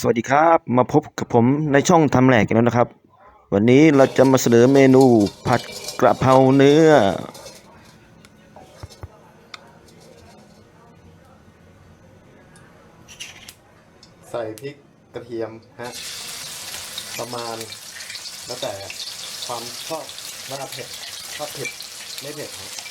สวัสดีครับมาพบกับผมในช่องทำแหลกกันแล้วนะครับ วันนี้เราจะมาเสนอเมนูผัดกระเพราเนื้อ ใส่พริกกระเทียมฮะประมาณแล้วแต่ความชอบว่าเผ็ดชอบเผ็ดไม่เผ็ดครับ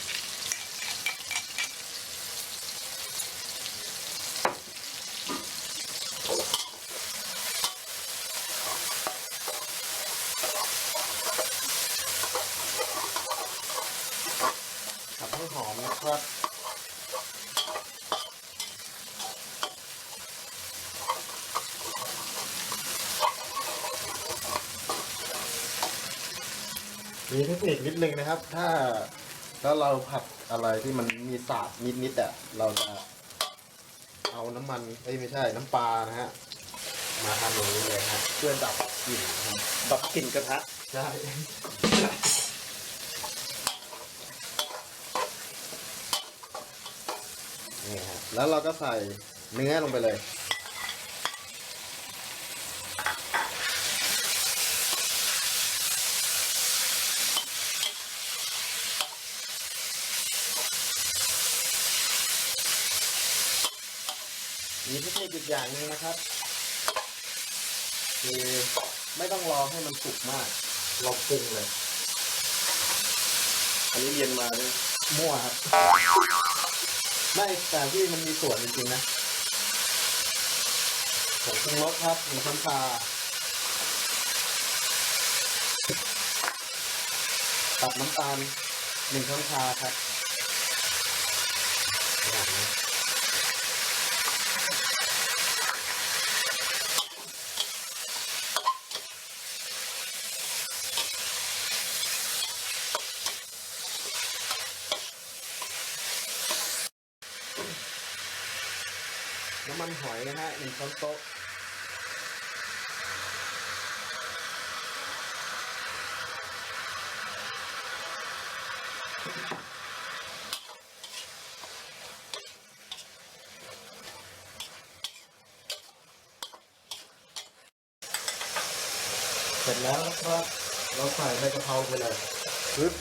ห้หอมนะครับมีเทคนิคนิดนึงนะครับ ถ้าถ้าเราผัดอะไรที่มันมีสาบนิดๆอะเราจะเอาน้ำมันเอ้ยไม่ใช่น้ำปลานะฮะมาทำอย่างนี้เลยฮะเพื่อดับกลิ่นนะครับดับกลิ่นกระทะใช่นี่ฮะ แล้วเราก็ใส่เนื้อลงไปเลย มีเทคนิคอีกอย่างหนึงนะครับ คือไม่ต้องรอให้มันสุกมาก เราปรุงเลย อันนี้เย็นมาเนี่ยมั่วครับ ไม่แต่ที่มันมีส่วนจริงๆนะผงปรุงรสครับหนึ่งช้อนชาตัดน้ำตาลหนึ่งช้อนชาครับอย่างนี้ น้ำมันหอยนะฮะหนึ่งช้อนโต๊ะเสร็จแล้วนะครับ เราใส่ใบกะเพราไปเลยปึ๊บ